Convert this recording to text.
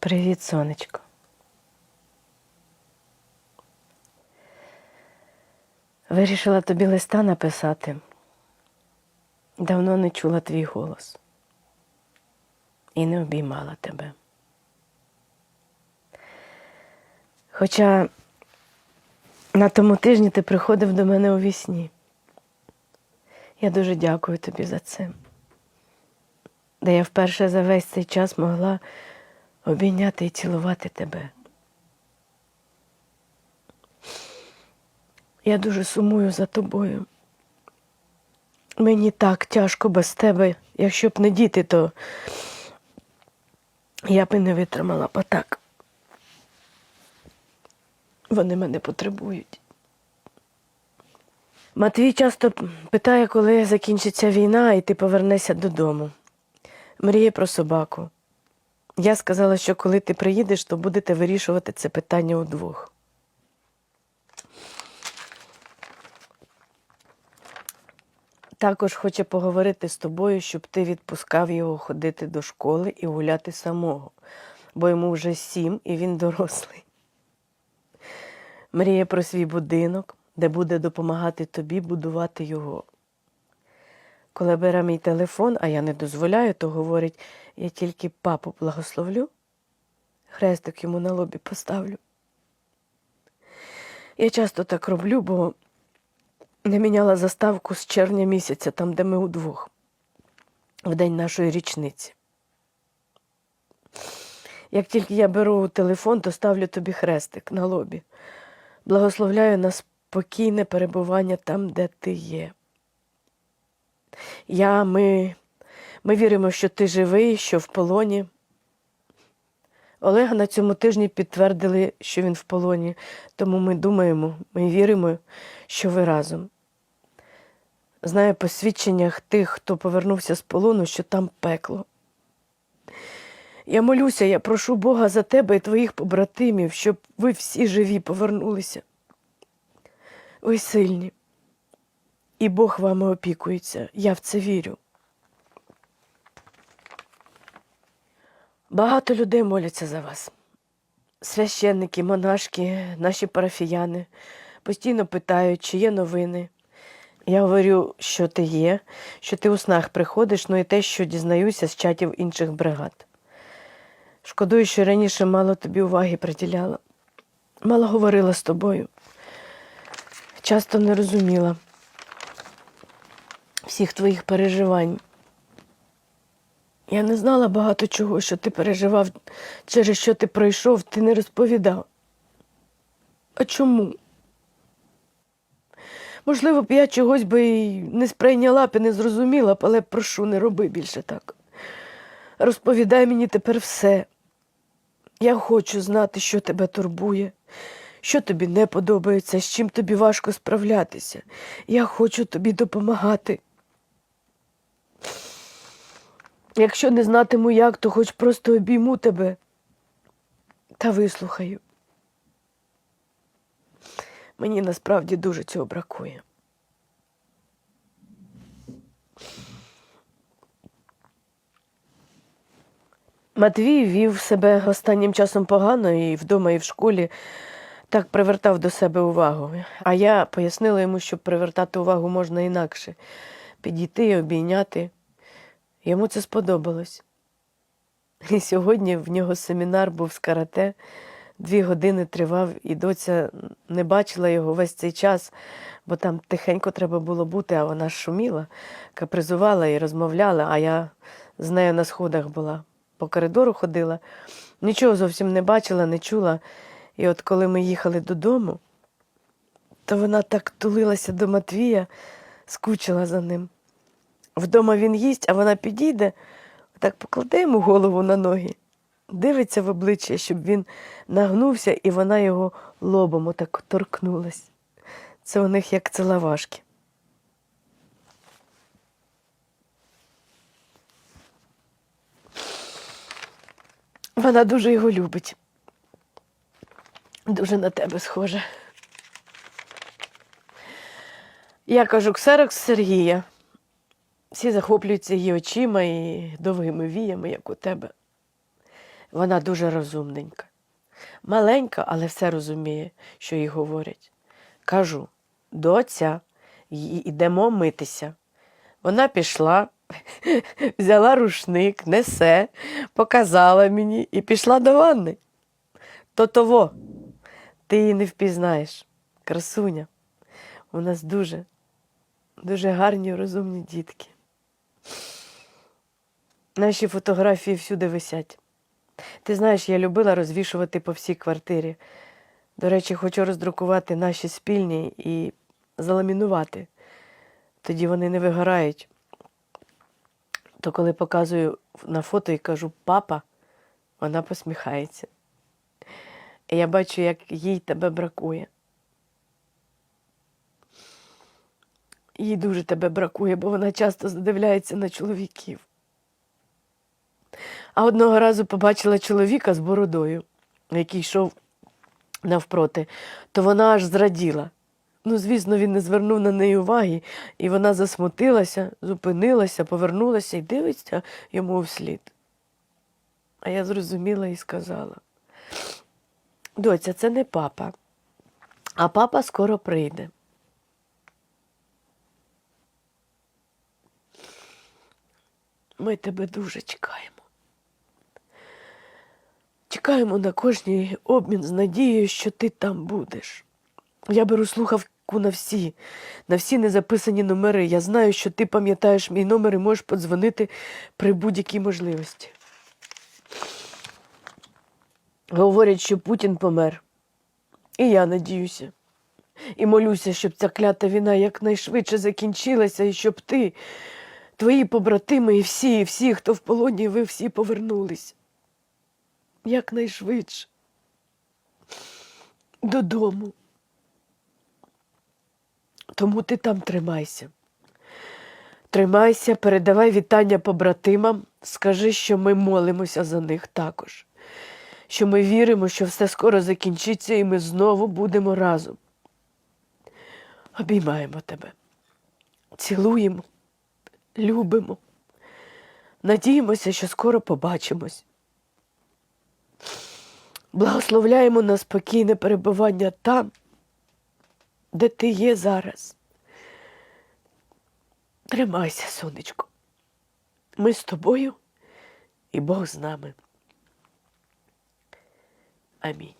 Привіт, сонечко. Вирішила тобі листа написати. Давно не чула твій голос і не обіймала тебе. Хоча на тому тижні ти приходив до мене у вісні. Я дуже дякую тобі за це. Де я вперше за весь цей час могла обійняти і цілувати тебе. Я дуже сумую за тобою. Мені так тяжко без тебе. Якщо б не діти, то я б і не витримала б так. Вони мене потребують. Матвій часто питає, коли закінчиться війна, і ти повернешся додому. Мріє про собаку. Я сказала, що коли ти приїдеш, то будете вирішувати це питання удвох. Також хоче поговорити з тобою, щоб ти відпускав його ходити до школи і гуляти самого, бо йому вже сім і він дорослий. Мріє про свій будинок, де буде допомагати тобі будувати його. Коли бере мій телефон, а я не дозволяю, то говорить, я тільки папу благословлю, хрестик йому на лобі поставлю. Я часто так роблю, бо не міняла заставку з червня місяця, там, де ми удвох, в день нашої річниці. Як тільки я беру телефон, то ставлю тобі хрестик на лобі. Благословляю на спокійне перебування там, де ти є. Я, ми, ми віримо, що ти живий, що в полоні. Олега на цьому тижні підтвердили, що він в полоні, тому ми думаємо, ми віримо, що ви разом. Знаю по свідченнях тих, хто повернувся з полону, що там пекло. Я молюся, я прошу Бога за тебе і твоїх побратимів, щоб ви всі живі повернулися. Ви сильні. І Бог вами опікується. Я в це вірю. Багато людей моляться за вас. Священники, монашки, наші парафіяни постійно питають, чи є новини. Я говорю, що ти є, що ти у снах приходиш, ну і те, що дізнаюся з чатів інших бригад. Шкодую, що раніше мало тобі уваги приділяла. Мало говорила з тобою. Часто не розуміла всіх твоїх переживань. Я не знала багато чого, що ти переживав, через що ти пройшов, ти не розповідав. А чому? Можливо, б я чогось би й не сприйняла б і не зрозуміла але прошу, не роби більше так. Розповідай мені тепер все. Я хочу знати, що тебе турбує, що тобі не подобається, з чим тобі важко справлятися. Я хочу тобі допомагати. Якщо не знатиму як, то хоч просто обійму тебе та вислухаю. Мені насправді дуже цього бракує. Матвій вів себе останнім часом погано і вдома, і в школі так привертав до себе увагу. А я пояснила йому, що привертати увагу можна інакше підійти і обійняти. Йому це сподобалось. І сьогодні в нього семінар був з карате, дві години тривав, і доця не бачила його весь цей час, бо там тихенько треба було бути, а вона шуміла, капризувала і розмовляла, а я з нею на сходах була. По коридору ходила, нічого зовсім не бачила, не чула. І от коли ми їхали додому, то вона так тулилася до Матвія, скучила за ним. Вдома він їсть, а вона підійде, так покладе йому голову на ноги, дивиться в обличчя, щоб він нагнувся, і вона його лобом отак торкнулась. Це у них як целовашки. Вона дуже його любить. Дуже на тебе схожа. Я кажу, ксерокс Сергія. Всі захоплюються її очима і довгими віями, як у тебе. Вона дуже розумненька. Маленька, але все розуміє, що їй говорять. Кажу, доця, йдемо митися. Вона пішла, взяла рушник, несе, показала мені і пішла до ванни. То того, ти її не впізнаєш. Красуня. У нас дуже, дуже гарні, розумні дітки. Наші фотографії всюди висять. Ти знаєш, я любила розвішувати по всій квартирі. До речі, хочу роздрукувати наші спільні і заламінувати. Тоді вони не вигорають. То коли показую на фото і кажу папа, вона посміхається. І я бачу, як їй тебе бракує. Їй дуже тебе бракує, бо вона часто задивляється на чоловіків. А одного разу побачила чоловіка з бородою, який йшов навпроти, то вона аж зраділа. Ну, звісно, він не звернув на неї уваги, і вона засмутилася, зупинилася, повернулася і дивиться йому вслід. А я зрозуміла і сказала: доця, це не папа, а папа скоро прийде. Ми тебе дуже чекаємо. Чекаємо на кожний обмін з надією, що ти там будеш. Я беру слухавку на всі, на всі незаписані номери. Я знаю, що ти пам'ятаєш мій номер і можеш подзвонити при будь-якій можливості. Говорять, що Путін помер. І я надіюся. І молюся, щоб ця клята війна якнайшвидше закінчилася, і щоб ти, твої побратими і всі, і всі, хто в полоні, ви всі повернулись. Якнайшвидше. Додому. Тому ти там тримайся. Тримайся, передавай вітання побратимам, скажи, що ми молимося за них також, що ми віримо, що все скоро закінчиться і ми знову будемо разом. Обіймаємо тебе, цілуємо, любимо, надіємося, що скоро побачимось. Благословляємо на спокійне перебування там, де ти є зараз. Тримайся, сонечко. Ми з тобою і Бог з нами. Амінь.